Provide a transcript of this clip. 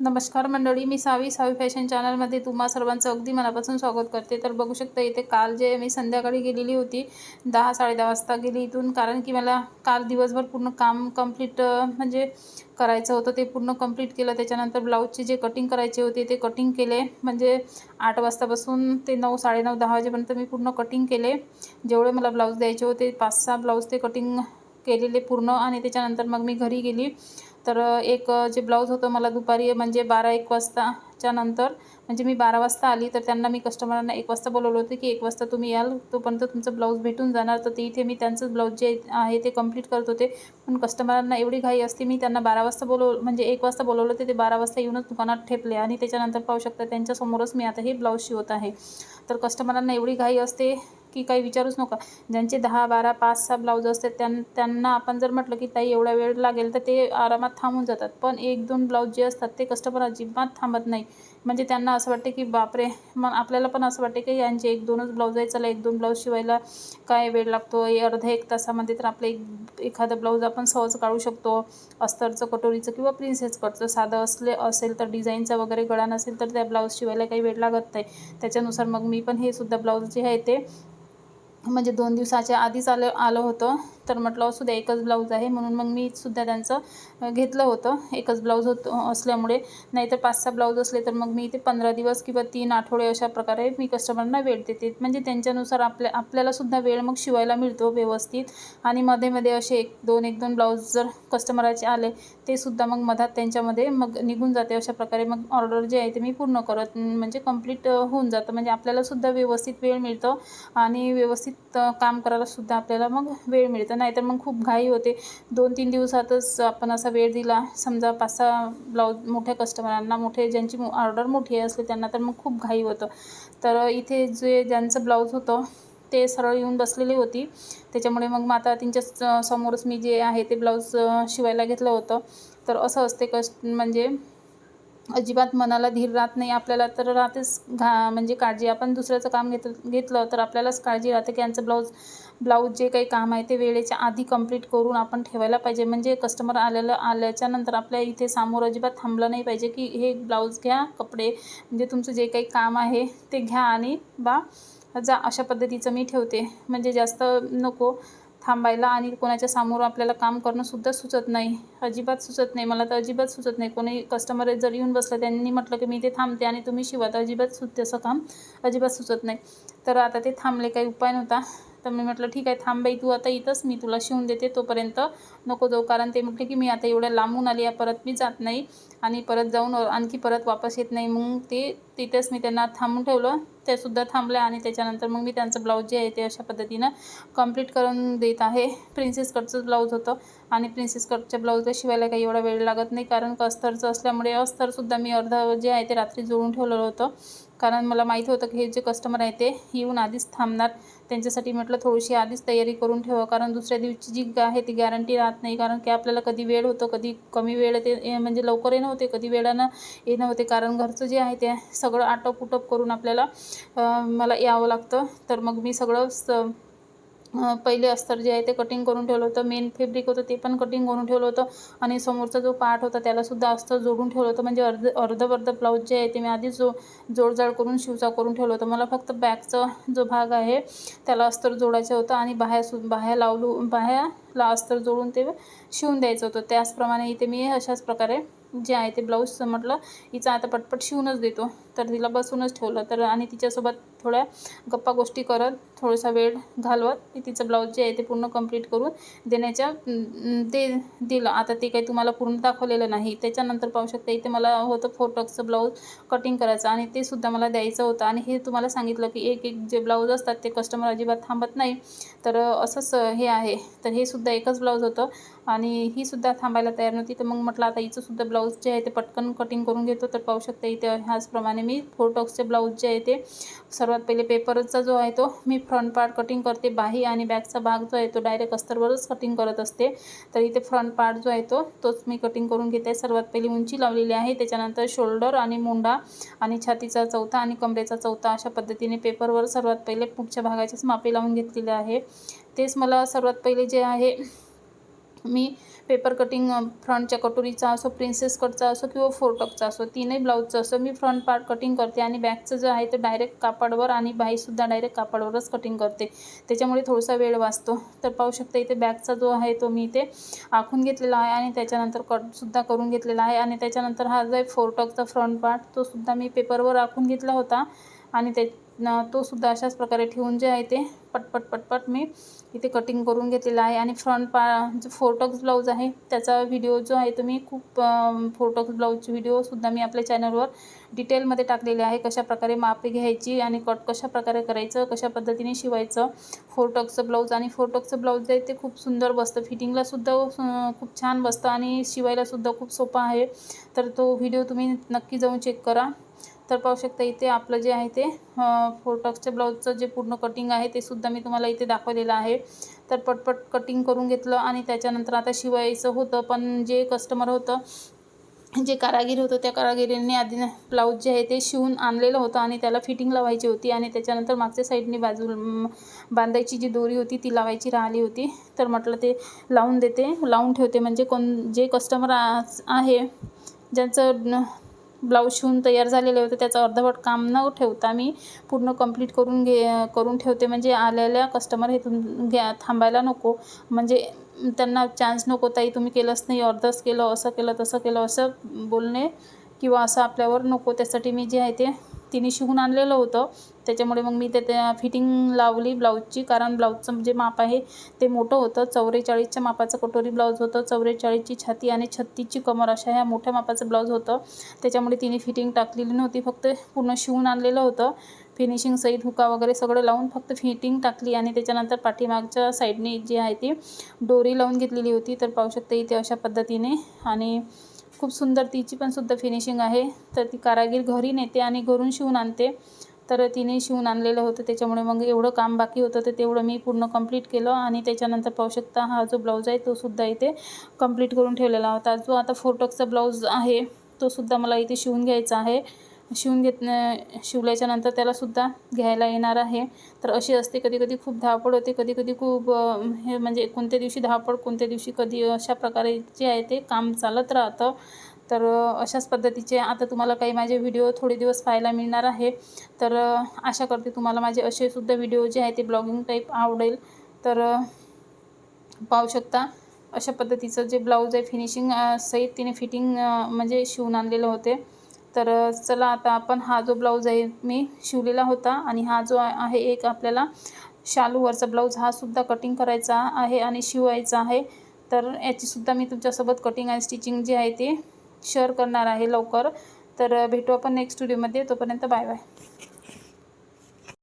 नमस्कार मंडळी मी सावी सावी फॅशन चॅनलमध्ये तुम्हा सर्वांचं अगदी मनापासून स्वागत करते. तर बघू शकता इथे काल जे मी संध्याकाळी गेलेली होती दहा साडेदहा वाजता गेली इथून. कारण की मला काल दिवसभर पूर्ण काम कंप्लीट म्हणजे करायचं होतं ते पूर्ण कंप्लीट केलं. त्याच्यानंतर ब्लाऊजचे जे कटिंग करायचे होते ते कटिंग केले. म्हणजे आठ वाजतापासून ते नऊ साडेनऊ दहा वाजेपर्यंत मी पूर्ण कटिंग केले. जेवढे मला ब्लाऊज द्यायचे होते पाच सहा ब्लाऊज ते कटिंग केलेले पूर्ण. आणि त्याच्यानंतर मग मी घरी गेली. तर एक जे ब्लाऊज होतं मला दुपारी म्हणजे बारा एक वाजताच्या नंतर म्हणजे मी बारा वाजता आली तर त्यांना मी कस्टमरांना एक वाजता बोलवलं होतं की एक वाजता तुम्ही याल तोपर्यंत तुमचं ब्लाऊज भेटून जाणार. तर ते इथे मी त्यांचं ब्लाऊज जे आहे ते कंप्लीट करत होते. पण कस्टमरांना एवढी घाई असते मी त्यांना बारा वाजता बोलव म्हणजे एक वाजता बोलवलं होते ते बारा वाजता येऊनच दुकानात ठेपले आणि त्याच्यानंतर पाहू शकता त्यांच्यासमोरच मी आता हे ब्लाऊज शिवत आहे. तर कस्टमरांना एवढी घाई असते की काही विचारूच नका. ज्यांचे दहा बारा पाच सहा ब्लाऊज असतात त्यां त्यांना आपण जर म्हटलं की ताई एवढा वेळ लागेल तर ते आरामात थांबून जातात. पण एक दोन ब्लाऊज जे असतात ते कस्टमर अजिबात थांबत नाही. म्हणजे त्यांना असं वाटते की बापरे मग आपल्याला पण असं वाटते की यांचे एक दोनच ब्लाऊज आहे चला एक दोन ब्लाऊज शिवायला काय वेळ लागतो? अर्धा एक तासामध्ये तर आपलं एक एखादं ब्लाऊज आपण सहज काढू शकतो. अस्तरचं कटोरीचं किंवा प्रिन्सेस कटचं साधं असले असेल तर डिझाईनचा वगैरे गळा नसेल तर त्या ब्लाऊज शिवायला काही वेळ लागत नाही. त्याच्यानुसार मग मी पण हे सुद्धा ब्लाऊज जे आहे ते म्हणजे दोन दिवसाच्या आधीच आलं आलं होतं. तर म्हटलं असू द्या एकच ब्लाऊज आहे. म्हणून मग मी सुद्धा त्यांचं घेतलं होतं. एकच ब्लाऊज होत असल्यामुळे. नाहीतर पाच सहा ब्लाऊज असले तर मग मी ते पंधरा दिवस किंवा तीन आठवडे अशा प्रकारे मी कस्टमरना वेळ देते. म्हणजे त्यांच्यानुसार आपल्या आपल्यालासुद्धा वेळ मग शिवायला मिळतो व्यवस्थित. आणि मध्ये मध्ये असे एक दोन एक दोन ब्लाऊज जर कस्टमराचे आले ते सुद्धा मग मधात त्यांच्यामध्ये मग निघून जाते. अशा प्रकारे मग ऑर्डर जे आहे ते मी पूर्ण करत म्हणजे कंप्लीट होऊन जातं. म्हणजे आपल्यालासुद्धा व्यवस्थित वेळ मिळतो आणि व्यवस्थित काम करायलासुद्धा आपल्याला मग वेळ मिळतं. नाहीतर मग खूप घाई होते. दोन तीन दिवसातच आपण असा वेळ दिला. समजा पाच सहा ब्लाऊज मोठ्या कस्टमरांना मोठे ज्यांची ऑर्डर मोठी असते त्यांना तर मग खूप घाई होतं. तर इथे जे ज्यांचं ब्लाऊज होतं ते सरळ येऊन बसलेली होती. त्याच्यामुळे मग माता त्यांच्या समोरच मी जे आहे ते ब्लाऊज शिवायला घेतलं होतं. तर असं असते कस्ट म्हणजे अजिबात मनाला धीर राहत नाही आपल्याला. तर राहतेच घा म्हणजे काळजी. आपण दुसऱ्याचं काम घेत घेतलं तर आपल्यालाच काळजी राहते की यांचं ब्लाऊज ब्लाऊज जे काही काम आहे ते वेळेच्या आधी कंप्लीट करून आपण ठेवायला पाहिजे. म्हणजे कस्टमर आलेलं आल्याच्यानंतर आपल्या इथे समोर अजिबात थांबलं नाही पाहिजे की हे ब्लाऊज घ्या कपडे म्हणजे तुमचं जे काही काम आहे ते घ्या आणि बा जा. अशा पद्धतीचं मी ठेवते. म्हणजे जास्त नको. थांबायला आणि कोणाच्या समोर आपल्याला काम करणंसुद्धा सुचत नाही. अजिबात सुचत नाही. मला तर अजिबात सुचत नाही. कोणी कस्टमर जर येऊन बसलं त्यांनी म्हटलं की मी ते थांबते आणि तुम्ही शिवा तर अजिबात सुचते असं काम अजिबात सुचत नाही. तर आता ते थांबले काही उपाय नव्हता. तर मी म्हटलं ठीक आहे थांब बाई तू आता इथंच मी तुला शिवून देते तोपर्यंत. नको जाऊ कारण ते म्हटले की मी आता एवढ्या लांबून आली आहे परत मी जात नाही आणि परत जाऊन आणखी परत वापस येत नाही. मग ते तिथेच मी त्यांना थांबून ठेवलं. ते सुद्धा थांबल्या आणि त्याच्यानंतर मग मी त्यांचं ब्लाऊज जे आहे ते अशा पद्धतीनं कंप्लीट करून देत आहे. प्रिन्सेस कटचं ब्लाऊज होतं आणि प्रिन्सेस कटच्या ब्लाऊजला शिवायला काही एवढा वेळ लागत नाही कारण अस्तरचं असल्यामुळे अस्तरसुद्धा मी अर्ध जे आहे ते रात्री जोडून ठेवलेलं होतं. कारण मला माहीत होतं की हे जे कस्टमर आहे ते येऊन आधीच थांबणार. त्यांच्यासाठी म्हटलं थोडीशी आधीच तयारी करून ठेवा. कारण दुसऱ्या दिवशी जी आहे ती गॅरंटी राहत नाही. कारण की आपल्याला कधी वेळ होतो कधी कमी वेळ ते म्हणजे लवकर येणं होते कधी वेळानं येणं होते. कारण घरचं जे आहे ते सगळं आटोपुटप करून आपल्याला मला यावं लागतं. तर मग मी सगळं स पहिले अस्तर जे आहे ते कटिंग करून ठेवलं होतं. मेन फेब्रिक होतं ते पण कटिंग करून ठेवलं होतं. आणि समोरचा जो पार्ट होता त्यालासुद्धा अस्तर जोडून ठेवलं होतं. म्हणजे अर्ध अर्ध ब्लाऊज जे आहे ते मी आधीच जो जोडजाड करून शिवचा करून ठेवलं होतं. मला फक्त बॅकचा जो भाग आहे त्याला अस्तर जोडायचं होतं आणि बाह्या सु बाह्या लावलू बाह्याला अस्तर जोडून ते शिवून द्यायचं होतं. त्याचप्रमाणे इथे मी अशाच प्रकारे जे आहे ते ब्लाऊजचं म्हटलं हिचा आता पटपट शिवूनच देतो. तर तिला बसूनच ठेवलं. तर आणि तिच्यासोबत थोड्या गप्पा गोष्टी करत थोडासा वेळ घालवत मी तिचं ब्लाऊज जे आहे ते पूर्ण कंप्लीट करून देण्याच्या दे दिलं. आता ते काही तुम्हाला पूर्ण दाखवलेलं नाही. त्याच्यानंतर पाहू शकता इथे मला होतं फोर टक्सचं ब्लाऊज कटिंग करायचं आणि ते सुद्धा मला द्यायचं होतं. आणि हे तुम्हाला सांगितलं की एक एक जे ब्लाऊज असतात ते कस्टमर अजिबात थांबत नाही. तर असंच हे आहे. तर हे सुद्धा एकच ब्लाऊज होतं आणि ही सुद्धा थांबायला तयार नव्हती. तर मग म्हटलं आता हिचं सुद्धा ब्लाऊज जे आहे ते पटकन कटिंग करून घेतो तर पाहू शकता इथे ह्याचप्रमाणे मी फोर टॉक्सचे ब्लाऊज जे आहे ते सर्वात पहिले पेपरचा जो आहे तो मी फ्रंट पार्ट कटिंग करते. बाही आणि बॅकचा भाग जो आहे तो डायरेक्ट अस्तरवरच कटिंग करत असते. तर इथे फ्रंट पार्ट जो आहे तो तोच मी कटिंग करून घेते. सर्वात पहिली उंची लावलेली आहे. त्याच्यानंतर शोल्डर आणि मुंडा आणि छातीचा चौथा आणि कमरेचा चौथा अशा पद्धतीने पेपरवर सर्वात पहिले पुढच्या भागाचेच मापे लावून घेतलेले आहे. तेच मला सर्वात पहिले जे आहे मी पेपर कटिंग फ्रंटच्या कटोरीचा असो प्रिन्सेस कटचा असो किंवा फोरटकचा असो तीनही ब्लाऊजचं असो मी फ्रंट पार्ट कटिंग करते आणि बॅकचं जे आहे ते डायरेक्ट कापडवर आणि बाहीसुद्धा डायरेक्ट कापडवरच कटिंग करते. त्याच्यामुळे थोडासा वेळ वाचतो. तर पाहू शकता इथे बॅकचा जो आहे तो मी इथे आखून घेतलेला आहे आणि त्याच्यानंतर कटसुद्धा करून घेतलेला आहे आणि त्याच्यानंतर हा जो आहे फोरटकचा फ्रंट पार्ट तो सुद्धा मी पेपरवर आखून घेतला होता आणि ते न तो सुद्धा अशाच प्रकारे ठेवून जे आहे ते पटपट पटपट मी इथे कटिंग करून घेतलेला आहे. आणि फ्रंट पा जो फोरटॉक्स ब्लाऊज आहे त्याचा व्हिडिओ जो आहे तो मी खूप फोरटॉक्स ब्लाऊजची व्हिडिओसुद्धा मी आपल्या चॅनलवर डिटेलमध्ये टाकलेले आहे. कशा प्रकारे मापे घ्यायची आणि कट कशा प्रकारे करायचं कशा पद्धतीने शिवायचं फोरटॉक्सचं ब्लाऊज आणि फोरटॉक्सचं ब्लाऊज आहे ते खूप सुंदर बसतं. फिटिंगलासुद्धा खूप छान बसतं आणि शिवायलासुद्धा खूप सोपं आहे. तर तो व्हिडिओ तुम्ही नक्की जाऊन चेक करा. तर पाहू शकता इथे आपलं जे आहे ते फोरटक्सच्या ब्लाऊजचं जे पूर्ण कटिंग आहे ते सुद्धा मी तुम्हाला इथे दाखवलेलं आहे. तर पटपट कटिंग करून घेतलं आणि त्याच्यानंतर आता शिवायचं होतं पण जे कस्टमर होतं जे कारागीर होतं त्या कारागिरीने आधी ब्लाऊज जे आहे ते शिवून आणलेलं होतं आणि त्याला फिटिंग लावायची होती आणि त्याच्यानंतर मागच्या साईडने बाजू बांधायची जी दोरी होती ती लावायची राहिली होती. तर म्हटलं ते लावून देते लावून ठेवते. म्हणजे कोण जे कस्टमर आहे ज्यांचं न- ब्लाऊज शिवून तयार झालेले होते. त्याचं अर्धवट काम न ठेवता मी पूर्ण कंप्लीट करून घे करून ठेवते. म्हणजे आलेल्या कस्टमर हे तुम घ्या थांबायला नको. म्हणजे त्यांना चान्स नको. ताई तुम्ही केलंच नाही. अर्धच केलं असं केलं तसं केलं असं बोलणे किंवा असं आपल्यावर नको. त्यासाठी मी जे आहे ते तिने शिवून आणलेलं होतं. त्याच्यामुळे मग मी ते त्या फिटिंग लावली ब्लाऊजची. कारण ब्लाऊजचं जे माप आहे ते मोठं होतं. चौवेचाळीसच्या मापाचं कटोरी ब्लाऊज होतं. चौवेचाळीसची छाती आणि छत्तीसची कमर अशा ह्या मोठ्या मापाचं ब्लाऊज होतं. त्याच्यामुळे तिने फिटिंग टाकलेली नव्हती. फक्त पूर्ण शिवून आणलेलं होतं. फिनिशिंग सहित हुका वगैरे सगळं लावून फक्त फिटिंग टाकली आणि त्याच्यानंतर पाठीमागच्या साईडने जी आहे ती डोरी लावून घेतलेली होती. तर पाहू शकते इथे अशा पद्धतीने. आणि खूप सुंदर तिची पण सुद्धा फिनिशिंग आहे. तर ती कारागीर घरी नेते आणि घरून शिवून आणते. तर तिने शिवून आणलेलं होतं. त्याच्यामुळे मग एवढं काम बाकी होतं तर तेवढं मी पूर्ण कंप्लीट केलं आणि त्याच्यानंतर पाहू शकता हा जो ब्लाऊज आहे तो सुद्धा इथे कंप्लीट करून ठेवलेला होता. जो आता फोरटक्सचा ब्लाऊज आहे तो सुद्धा मला इथे शिवून घ्यायचा आहे. शिवून घेत शिवल्याच्या नंतर त्यालासुद्धा घ्यायला येणार आहे. तर अशी असते कधी कधी खूप धावपळ होते कधी कधी खूप हे म्हणजे कोणत्या दिवशी धावपळ कोणत्या दिवशी कधी अशा प्रकारे जे आहे ते काम चालत राहतं. तर अशाच पद्धतीचे आता तुम्हाला काही माझे व्हिडिओ थोडे दिवस पाहायला मिळणार आहे. तर आशा करते तुम्हाला माझे असे सुद्धा व्हिडिओ जे आहे ते ब्लॉगिंग टाईप आवडेल. तर पाहू शकता अशा पद्धतीचं जे ब्लाऊज आहे फिनिशिंग सहित तिने फिटिंग म्हणजे शिवून आणलेलं होते. तर चला आता आपण हा जो ब्लाऊज आहे मी शिवलेला होता आणि हा जो आहे एक आपल्याला शालूवरचा ब्लाऊज हा सुद्धा कटिंग करायचा आहे आणि शिवायचा आहे. तर याचीसुद्धा मी तुमच्यासोबत कटिंग आणि स्टिचिंग जी आहे ते शेअर करणार आहे लवकर. तर भेटू आपण नेक्स्ट व्हिडिओमध्ये तोपर्यंत बाय बाय